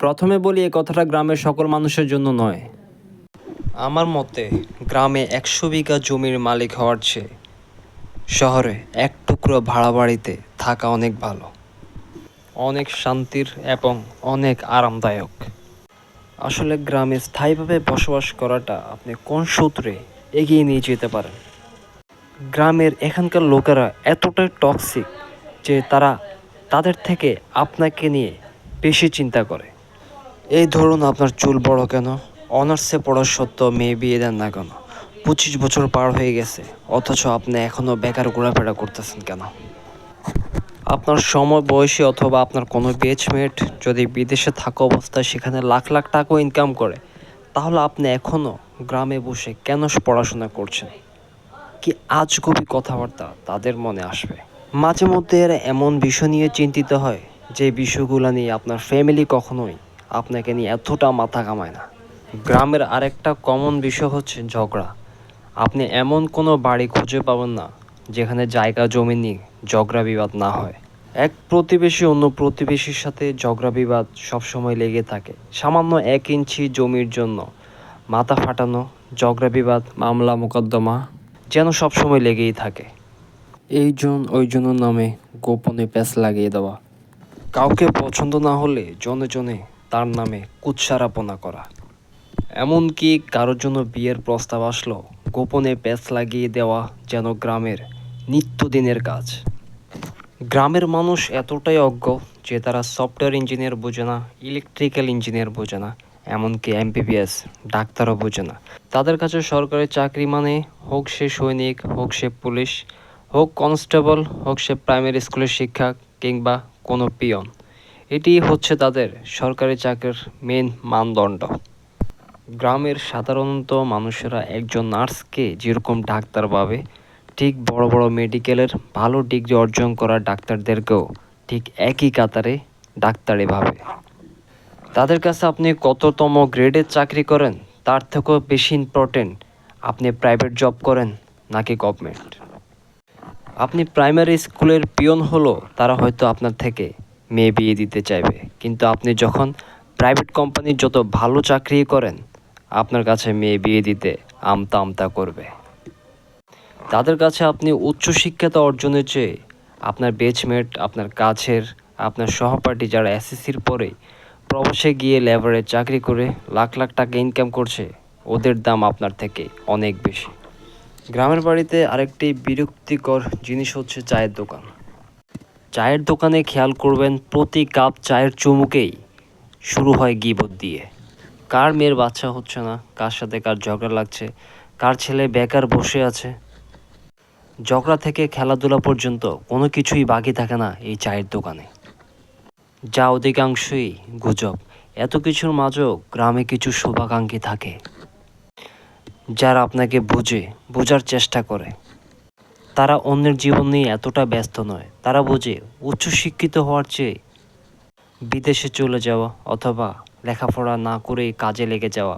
প্রথমে বলি, এ কথাটা গ্রামের সকল মানুষের জন্য নয়। আমার মতে, গ্রামে একশো বিঘা জমির মালিক হওয়ার চেয়ে শহরে এক টুকরো ভাড়া বাড়িতে থাকা অনেক ভালো। অনেক শান্তির এবং অনেক আরামদায়ক। আসলে গ্রামে স্থায়ীভাবে বসবাস করাটা আপনি কোন সূত্রে এগিয়ে নিয়ে যেতে পারেন? গ্রামের এখানকার লোকেরা এতটাই টক্সিক যে তারা তাদের থেকে আপনাকে নিয়ে বেশি চিন্তা করে। এই ধরুন আপনার চুল বড় কেন? অনার্সে পড়া সত্ত্বেও মেয়ে বিয়ে দেন না কেন? পঁচিশ বছর পার হয়ে গেছে, অথচ আপনি এখনও বেকার ঘোরাফেরা করতেছেন কেন? আপনার সময়, বয়সী অথবা আপনার কোনো বেচমেট যদি বিদেশে থাকা অবস্থায় সেখানে লাখ লাখ টাকা ইনকাম করে, তাহলে আপনি এখনও গ্রামে বসে কেন পড়াশোনা করছেন? কি আজগুবি কথাবার্তা তাদের মনে আসবে? মাঝে মধ্যে এরা এমন বিষয় নিয়ে চিন্তিত হয়, যে বিষয়গুলো নিয়ে আপনার ফ্যামিলি কখনোই আপনাকে নিয়ে এতটা মাথা কামায় না। গ্রামের আরেকটা কমন বিষয় হচ্ছে ঝগড়া। আপনি এমন কোনো বাড়ি খুঁজে পাবেন না, যেখানে জায়গা জমি নিয়ে ঝগড়া বিবাদ না হয়। এক প্রতিবেশী অন্য প্রতিবেশীর সাথে ঝগড়া বিবাদ সবসময় লেগে থাকে, সামান্য এক ইঞ্চি জমির জন্য। মাথা ফাটানো, ঝগড়া বিবাদ, মামলা মোকদ্দমা যেন সবসময় লেগেই থাকে। এই জন ওই জনের নামে গোপনে প্যাচ লাগিয়ে দেওয়া। কাউকে পছন্দ না হলে জনে জনে তার নামে কুৎসারাপনা করা। এমনকি কারোর জন্য বিয়ের প্রস্তাব আসলো, গোপনে প্যাচ লাগিয়ে দেওয়া যেন গ্রামের নিত্যদিনের কাজ। গ্রামের মানুষ এতটাই অজ্ঞ যে তারা সফটওয়্যার ইঞ্জিনিয়ার বোঝে না, ইলেকট্রিক্যাল ইঞ্জিনিয়ার বোঝে না, এমনকি এমবিবিএস, ডাক্তারও বোঝে না। তাদের কাছে সরকারি চাকরি মানে হোক সে সৈনিক, হোক সে পুলিশ, হোক কনস্টেবল, হোক সে প্রাইমারি স্কুলের শিক্ষক কিংবা কোনো পিয়ন। এটি হচ্ছে তাদের সরকারি চাকরির মেন মানদণ্ড। গ্রামের সাধারণত মানুষেরা একজন নার্সকে যেরকম ডাক্তার ভাবে, ঠিক বড় বড় মেডিকেলের ভালো ডিগ্রি অর্জন করা ডাক্তারদেরকেও ঠিক একই কাতারে ডাক্তারি ভাবে। তাদের কাছে আপনি কততম গ্রেডের চাকরি করেন, তার থেকেও বেশি ইম্পর্টেন্ট আপনি প্রাইভেট জব করেন নাকি গভর্নমেন্ট আপনি প্রাইমারি স্কুলের পিয়ন হলো, তারা হয়তো আপনার থেকে মেয়ে বিয়ে দিতে চাইবে। কিন্তু আপনি যখন প্রাইভেট কোম্পানির যত ভালো চাকরি করেন, আপনার কাছে মেয়ে বিয়ে দিতে আমতা আমতা করবে। তাদের কাছে আপনি উচ্চশিক্ষাতা অর্জনের চেয়ে আপনার বেচমেট আপনার কাছের, আপনার সহপাঠী যারা এসএসসির পরে প্রবাসে গিয়ে লেবারে চাকরি করে লাখ লাখ টাকা ইনকাম করছে, ওদের দাম আপনার থেকে অনেক বেশি। গ্রামের বাড়িতে আরেকটি বিরক্তিকর জিনিস হচ্ছে চায়ের দোকান। চায়ের দোকানে খেয়াল করবেন প্রতি কাপ চায়ের চুমুকেই শুরু হয় গিবত দিয়ে। কার মেয়ের বাচ্চা হচ্ছে না? কার সাথে কার ঝগড়া লাগছে? কার ছেলে বেকার বসে আছে? ঝগড়া থেকে খেলাধুলা পর্যন্ত কোনো কিছুই বাকি থাকে না এই চায়ের দোকানে। যা অধিকাংশই গুজব। এত কিছুর মাঝেও গ্রামে কিছু শুভাকাঙ্ক্ষী থাকে, যারা আপনাকে বোঝে, বোঝার চেষ্টা করে। তারা অন্যের জীবন নিয়ে এতটা ব্যস্ত নয়। তারা বোঝে উচ্চশিক্ষিত হওয়ার চেয়ে বিদেশে চলে যাওয়া অথবা লেখাপড়া না করে কাজে লেগে যাওয়া